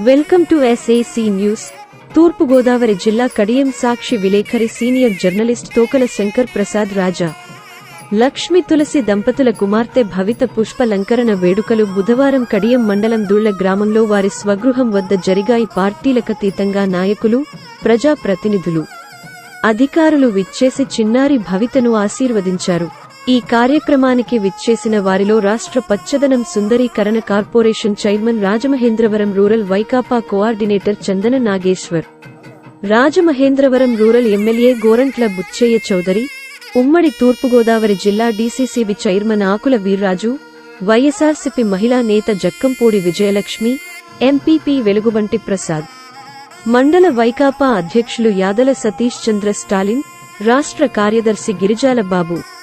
Welcome to SAC news Thurpu Godavari జిల్లా కడియం సాక్షి విలేఖరి senior journalist Tokala Shankar Prasad Raja. Lakshmi Tulasi దంపతుల కుమార్తె భవిత పుష్పలంకరణ వేడుకలు బుధవారం కడియం మండలం దూళ్ళ గ్రామంలో వారి స్వగృహం వద్ద జరిగాయి పార్టీలకతీతంగా నాయకులు ప్రజాప్రతినిధులు. అధికారులు విచ్చేసి చిన్నారి భవితను ఆశీర్వదించారు. ఈ కార్యక్రమానికి విచ్చేసిన వారిలో రాష్ట్ర పచ్చదనం సుందరీకరణ corporation chairman Rajamahendravaram rural Vaikapa coordinator Chandana Nageshwar Rajamahendravaram rural MLA Gorantla Buchaiah Chowdary ఉమ్మడి తూర్పుగోదావరి జిల్లా DCCB chairman Akula Veerraju YSRCP మహిళా నేత జక్కంపూడి విజయలక్ష్మి ఎంపీపీ వెలుగుబంటి ప్రసాద్. మండల వైకాపా అధ్యక్షులు యాదల సతీష్ చంద్ర స్టాలిన్ రాష్ట్ర కార్యదర్శి గిరిజాల బాబు.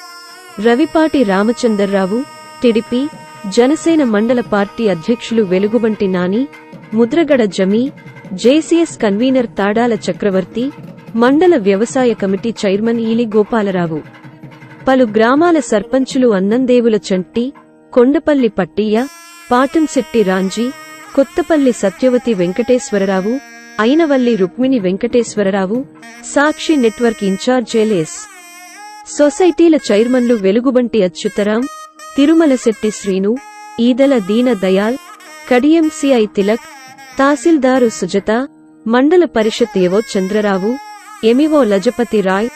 రవిపాటి రామచందర్రావు టిడిపి జనసేన మండల పార్టీ అధ్యక్షులు వెలుగుబంటి నాని ముద్రగడ జమీ జేసీఎస్ కన్వీనర్ తాడాల చక్రవర్తి మండల వ్యవసాయ కమిటీ చైర్మన్ ఈలి గోపాలరావు. పలు గ్రామాల సర్పంచులు Annandevula Chanti Kondapalli Pattiyya Patamsetti Ramji Kothapalli Satyavathi Venkateswararao Ainavalli Rukmini Venkateswararao Sakshi network in charge LS సొసైటీల చైర్మన్లు వెలుగుబంటి అచ్యుతరాం తిరుమలశెట్టి శ్రీను ఈదల దీన దయాల్ కడియం సిఐ తిలక్ తహసీల్దారు సుజత మండల పరిషత్ ఏవో చంద్రరావు ఎమివో లజపతి రాయ్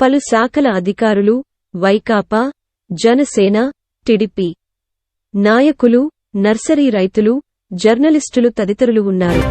పలు శాఖల అధికారులు వైకాపా జనసేన టిడిపి నాయకులు నర్సరీ రైతులు జర్నలిస్టులు తదితరులు ఉన్నారు.